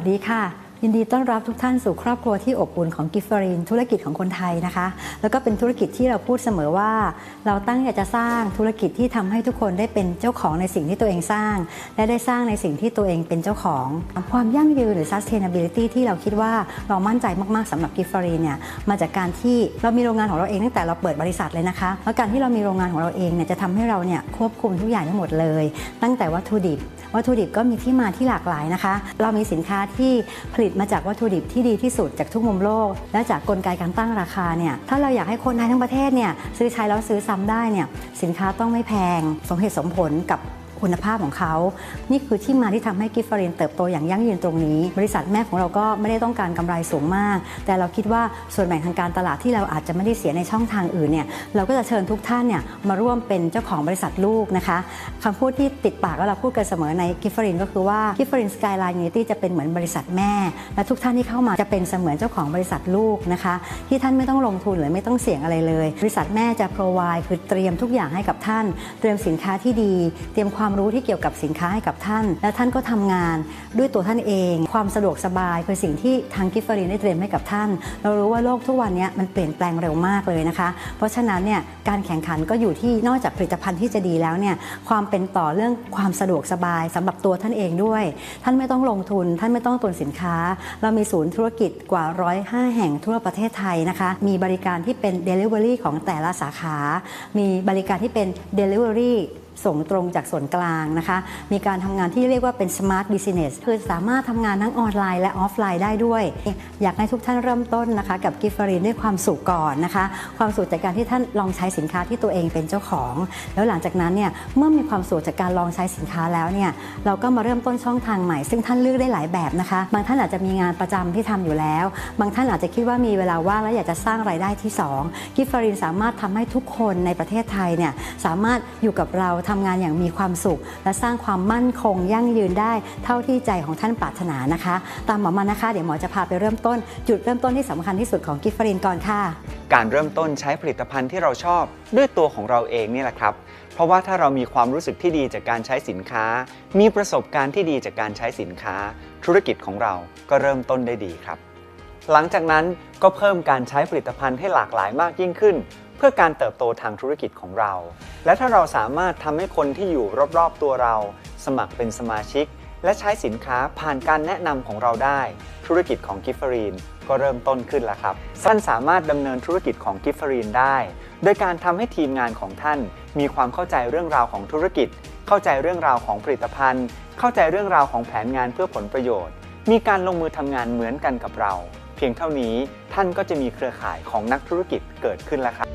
สดีค่ะ ยินดีต้อนรับทุกท่านสู่ครอบครัวที่อบอุ่นของกิฟเฟอรินธุรกิจของคนไทยนะคะ แล้วก็เป็นธุรกิจที่เราพูดเสมอว่า เราตั้งใจจะสร้างธุรกิจที่ทำให้ทุกคนได้เป็นเจ้าของในสิ่งที่ตัวเองสร้าง และได้สร้างในสิ่งที่ตัวเองเป็นเจ้าของ ความยั่งยืนหรือ sustainability ที่เราคิดว่าเรามั่นใจมากๆสำหรับกิฟเฟอรินเนี่ยมาจากการที่เรามีโรงงานของเราเองตั้งแต่เราเปิดบริษัทเลยนะคะแล้วการที่เรามีโรงงานของเราเองเนี่ยจะทำให้เราเนี่ยควบคุมทุกอย่างทั้งหมดเลย ตั้งแต่วัตถุดิบ วัตถุดิบก็มีที่มาที่หลากหลายนะคะ เรามีสินค้าที่ผลิตมาจากวัตถุดิบที่ดีที่สุดจากทุกมุมโลก และจากกลไกการตั้งราคาเนี่ยถ้าเราอยากให้คนไทยทั้งประเทศเนี่ยซื้อใช้แล้วซื้อซ้ำได้เนี่ยสินค้าต้องไม่แพง สมเหตุสมผลกับ คุณภาพของเขา นี่คือที่มาที่ทำให้กิฟเฟารินเติบโตอย่างยั่งยืนตรงนี้ บริษัทแม่ของเราก็ไม่ได้ต้องการกำไรสูงมาก แต่เราคิดว่าส่วนแบ่งทางการตลาดที่เราอาจจะไม่ได้เสียในช่องทางอื่นเนี่ยเราก็จะเชิญทุกท่านเนี่ยมาร่วมเป็นเจ้าของบริษัทลูกนะคะคำพูดที่ติดปากแล้วเราพูดกันเสมอในกิฟเฟารินก็คือว่ากิฟเฟารินสกายไลน์ยูนิตี้จะเป็นเหมือนบริษัทแม่ และทุกท่านที่เข้ามาจะเป็นเสมือนเจ้าของบริษัทลูกนะคะ ที่ท่านไม่ต้องลงทุนหรือไม่ต้องเสี่ยงอะไรเลย บริษัทแม่จะ provide คือเตรียมทุกอย่างให้กับท่าน เตรียมสินค้าที่ดี เตรียมความความรู้ที่เกี่ยวกับสินค้าให้กับท่าน และท่านก็ทำงานด้วยตัวท่านเอง ความสะดวกสบายคือสิ่งที่ทางกิฟฟารินได้เตรียมให้กับท่าน เรารู้ว่าโลกทุกวันนี้มันเปลี่ยนแปลงเร็วมากเลยนะคะ เพราะฉะนั้นเนี่ยการแข่งขันก็อยู่ที่นอกจากผลิตภัณฑ์ที่จะดีแล้วเนี่ยความเป็นต่อเรื่องความสะดวกสบายสำหรับตัวท่านเองด้วย ท่านไม่ต้องลงทุน ท่านไม่ต้องตุนสินค้า เรามีศูนย์ธุรกิจกว่า 105 แห่งทั่วประเทศไทยนะคะ มีบริการที่เป็น Delivery ของแต่ละสาขา มีบริการที่เป็น Delivery ส่งตรงจากส่วนกลางนะคะ มีการทำงานที่เรียกว่าเป็น smart business คือสามารถทำงานทั้งออนไลน์และออฟไลน์ได้ด้วย อยากให้ทุกท่านเริ่มต้นนะคะกับกิฟฟารีนด้วยความสุขก่อนนะคะ ความสุขจากการที่ท่านลองใช้สินค้าที่ตัวเองเป็นเจ้าของ แล้วหลังจากนั้นเนี่ยเมื่อมีความสุขจากการลองใช้สินค้าแล้วเนี่ยเราก็มาเริ่มต้นช่องทางใหม่ ซึ่งท่านเลือกได้หลายแบบนะคะ บางท่านอาจจะมีงานประจำที่ทำอยู่แล้ว บางท่านอาจจะคิดว่ามีเวลาว่างและอยากจะสร้างรายได้ที่2กิฟฟารินสามารถทำให้ทุกคนในประเทศไทยเนี่ยสามารถอยู่กับเราทำงานอย่างมีความสุข และสร้างความมั่นคงยั่งยืนได้เท่าที่ใจของท่านปรารถนานะคะ ตามหมอมานะคะ เดี๋ยวหมอจะพาไปเริ่มต้น จุดเริ่มต้นที่สำคัญที่สุดของกิฟฟรินก่อนค่ะ การเริ่มต้นใช้ผลิตภัณฑ์ที่เราชอบด้วยตัวของเราเองนี่แหละครับเพราะว่าถ้าเรามีความรู้สึกที่ดีจากการใช้สินค้า มีประสบการณ์ที่ดีจากการใช้สินค้า ธุรกิจของเราก็เริ่มต้นได้ดีครับ หลังจากนั้นก็เพิ่มการใช้ผลิตภัณฑ์ให้หลากหลายมากยิ่งขึ้น พื่อการเติบโตทางธุรกิจของเรา และถ้าเราสามารถทำให้คนที่อยู่รอบๆตัวเรา สมัครเป็นสมาชิก และใช้สินค้าผ่านการแนะนำของเราได้ ธุรกิจของกิฟฟารีนก็เริ่มต้นขึ้นแล้วครับ ท่านสามารถดำเนินธุรกิจของกิฟฟารีนได้ โดยการทำให้ทีมงานของท่าน มีความเข้าใจเรื่องราวของธุรกิจ เข้าใจเรื่องราวของผลิตภัณฑ์ เข้าใจเรื่องราวของแผนงานเพื่อผลประโยชน์ มีการลงมือทำงานเหมือนกันกับเรา พียงเท่านี้ท่านก็จะมีเครือข่ายของนักธุรกิจเกิดขึ้นแล้วครับ